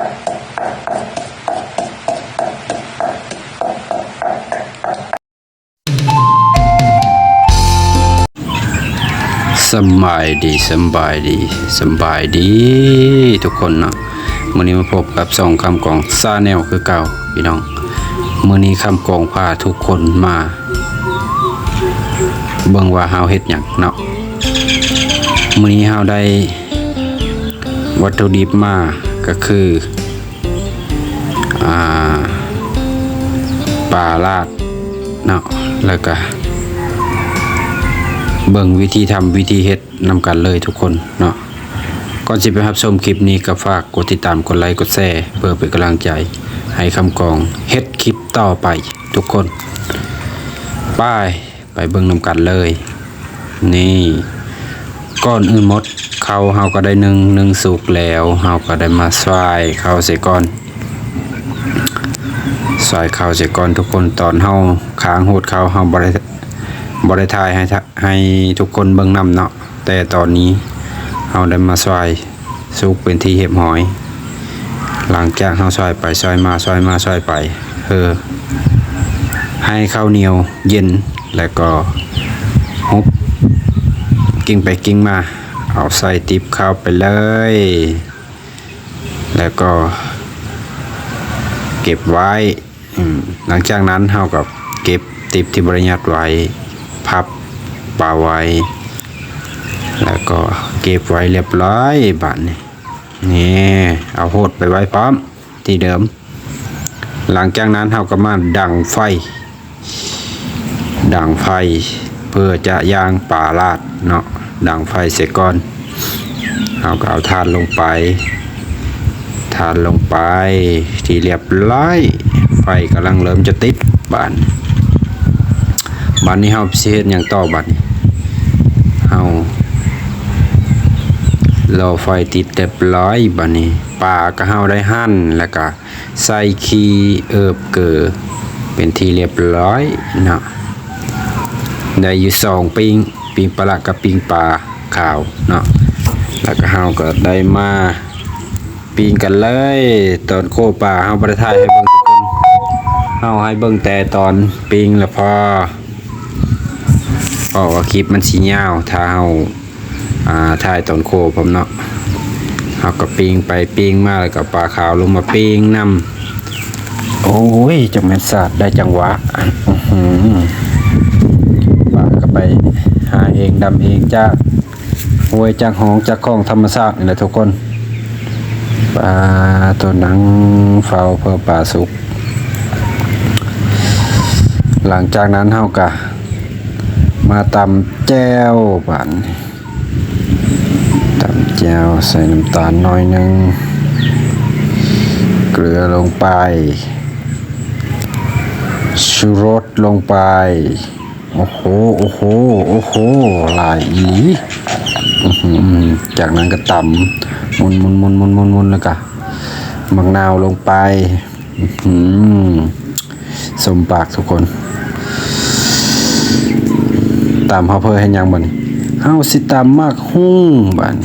สบายดีสบายดีสบายดี ทุกคนเนาะมื้อนี้มาพบกับสองคำกองซาแนลคือเก่าพี่น้องมื้อนี้คำกองพาทุกคนมาเบิ่งว่าเฮาเฮ็ดหยังเนาะมื้อนี้เฮาได้วัตถุดิบมา ก็คืออ่าปลาลาดเนาะแล้วก็เบิ่งวิธีทำวิธีเฮ็ดนำกันเลยทุกคนเนาะก่อนสิไปรับชมคลิปนี้ก็ฝากกดติดตามกดไลค์กดแชร์เพื่อเป็นกำลังใจ ให้คำกองเฮ็ดคลิปต่อไปทุกคนไปไปเบิ่งนำกันเลย นี่ ก่อนอื่นหมด เขาเฮาก็ได้หนึ่งหนึ่งสุกแล้วเฮาก็ได้มาซอยเขาวใส่ก่อนซอยเขาวใส่ก่อนทุกคนตอนเฮาค้างโหดเขาเฮาบ่ได้บริทายให้ให้ทุกคนเบิ่งนำเนาะแต่ตอนนี้เราได้มาซอยสุกเป็นที่เห็บหอย หลังจากเราซอยไปซอยมาซอยมาซอยไปเออให้ข้าวเหนียวเย็นแล้วก็ฮุบ กิ้งไปกิ้งมา เอาใส่ติบเข้าไปเลย แล้วก็ เก็บไว้หลังจากนั้นเรากับเก็บติบที่บริยัดไว้ พับปาไว้ แล้วก็เก็บไว้เรียบร้อยบัดนี้นี่เอาโหดไปไว้พร้อมที่เดิม หลังจากนั้นเราก็มาดังไฟ ดังไฟ เพื่อจะย่างป่าลาดเนาะ ดังไฟเสร็จก่อนเราก็เอาทานลงไป ทานลงไป ที่เรียบร้อยไฟกำลังเริ่มจะติดบานบัดนี้เฮาสิเฮ็ดหยังต่อบัดนี้เฮารอไฟติดเรียบร้อยบัดนี้ปลาก็เฮาได้หั่นแล้วก็ใส่ขี้เอิบเกลือเป็นที่เรียบร้อยเนาะได้อยู่สองปิง ปิงปลากับปิงปลาขาวเนาะแล้วก็เฮาก็ได้มาปิงกันเลย ตอนโคปลาเฮาบ่ได้ถ่ายให้เบิ่งทุกคนเฮาให้เบิ่งแต่ตอนปิงแล้วพอเพราะว่าคลิปมันสียาวถ้าเฮาอ่าถ่ายตอนโคผมเนาะเฮาก็ปิงไปปิงมาแล้วก็ปลาขาวลงมาปิงนำโอ้ยจังแม่นสาดได้จังหวะอื้อหือ ไปหาเองดำเองจากห้วยจากหองจากของธรรมชาตินี่แหละทุกคนปลาตัวหนังเฝ้าเพื่อปลาสุก หลังจากนั้นเฮาก็มาตำแจ้วบานตำแจ้วใส่น้ำตาลน้อยหนึง เกลือลงไปชูรสลงไป โอ้โห โอ้โห โอ้โห หลายอีจากนั้นก็ตำมุนมุนมุนมุนมุนมุนแล้วก็มะนาวลงไปสมปากทุกคน ตามเฮาเพื่อให้ยังบันเฮาสิตามมากหุ้งบัน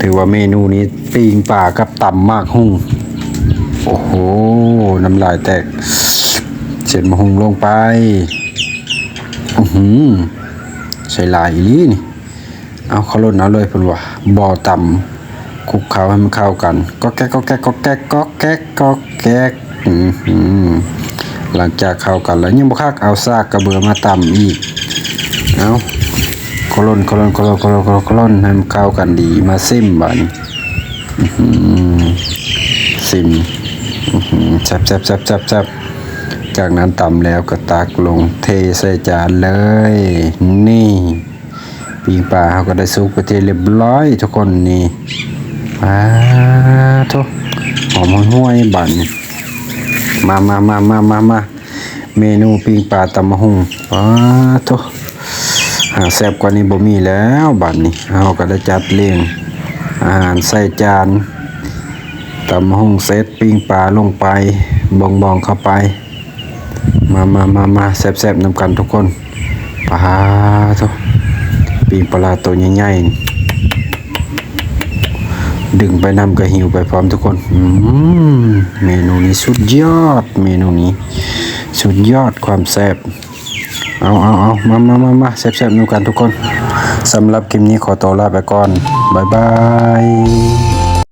ถือว่าเมนูนี้ปีงป่ากับตำมากหุ้งโอ้โห น้ำลายแตก เสร็จมาหุงลงไปอือหือใส่ลายอีหลีนี่ เอาเขาลดเอาเลยเพิ่นว่าบ่อต่ำคลุกเคล้าให้มันเข้ากันก็แก๊กก็แก๊กก็แก๊กก็แก๊กก็แก๊กอือหือหลังจากเข้ากันแล้วยังบ่คักเอาซากกระเบือมาต่ำอีกเอาโคลนโคลนโคลนโคลนโคลนคลนให้มันเข้ากันดีมาซิมบัดนอือหือซิมอือหือแซบแซบแซบแซ่บแซ่บ จากนั้นตำแล้วก็ตักลงเทใส่จานเลย นี่ปีงปลาเขาก็ได้สุกไปเทเรียบร้อยทุกคนนี่อ้าทุกหอมห้วยบันมามามามามามาเมนูปิ้งปลาตำมะฮุงป้าโตหาแซ่บกว่านี้บ่มีแล้วบัดนี้เราก็ได้จัดเลี้ยงอาหารใส่จานตำมะฮงเซตปิ้งปลาลงไปบองบองเข้าไป มามามามาแซ่บๆนำกันทุกคนปลาโตปิ้งปลาตัวใหญ่ๆดึงไปนำก็หิวไปพร้อมทุกคนอืมเมนูนี้สุดยอดเมนูนี้ สุดยอดความแซ่บเอาเอาเอามามามามาแซ่บๆนูกันทุกคนสำหรับคลิปนี้ขอตัวลาไปก่อนบายบาย